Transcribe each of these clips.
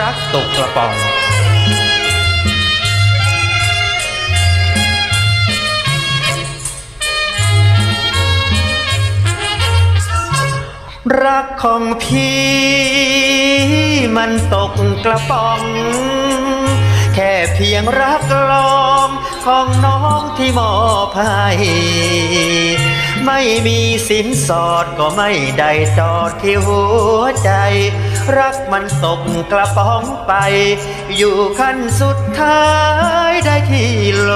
รักตกกระป๋องรักของพี่มันตกกระป๋อง แค่เพียงรักลองของน้องที่มอบให้ ไม่มีสินสอดก็ไม่ได้จอดที่หัวใจ รักมันตกกระป๋องไป อยู่ขั้นสุดท้ายได้ที่โล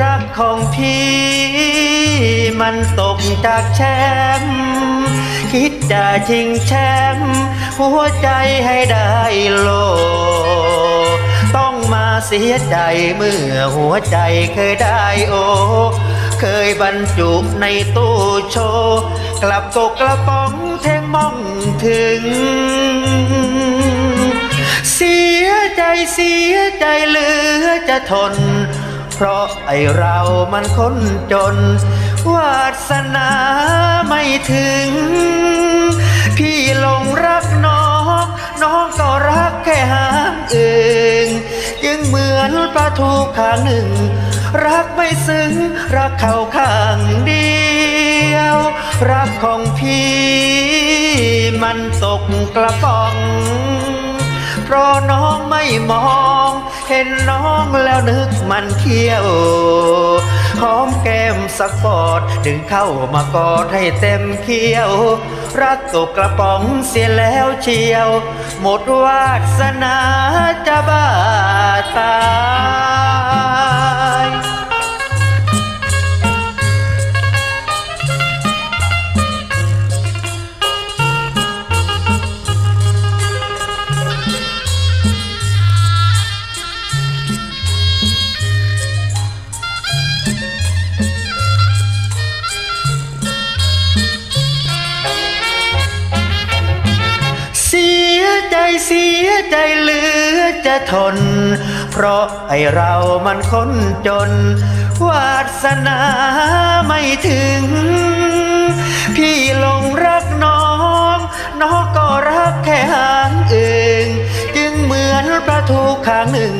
รักของพี่มันตกจากแชมป์คิดจะชิงแชมป์หัวใจให้ได้โลต้องมาเสียใจเมื่อหัวใจเคยได้โอ เคยบรรจุในตู้โชว์กลับตกกระป๋องแทงมองถึง เสียใจเสียใจเหลือจะทน เพราะไอเรามันคนจน วาสนาไม่ถึง พี่ลงรักน้อง น้องก็รักแค่หางอื่นยังเหมือนปลาทูขางหนึ่ง รักไม่ซึ้ง รักเขาข้างเดียว รักของพี่มันตกกระป๋อง เพราะน้องไม่มอง เห็นน้องแล้วนึกมันเขี้ยวหอมแก้มสักปอด ดึงเข้ามากอดให้เต็มเขี้ยว รักตกกระป๋องเสียแล้วเชียว หมดวาสนาจะบ้าตา เสียใจเหลือจะทน เพราะไอเรามันคนจน วาสนาไม่ถึง พี่ลงรักน้อง น้องก็รักแค่หางอื่นจึงเหมือนปลาทูข้างหนึ่ง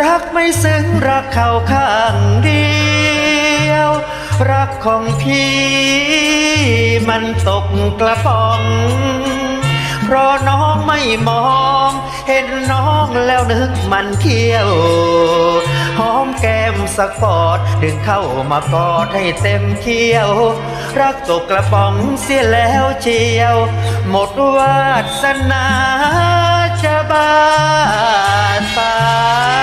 รักไม่ซึ้งรักเขาข้างเดียว รักของพี่มันตกกระป๋อง เพราะน้องไม่มอง เห็นน้องแล้วนึกมันเขี้ยว หอมแก้มสักอดดึงเข้ามากอดให้เต็มเขี้ยว รักตกกระป๋องเสียแล้วเชียว หมดวาสนาจะบ้าตาย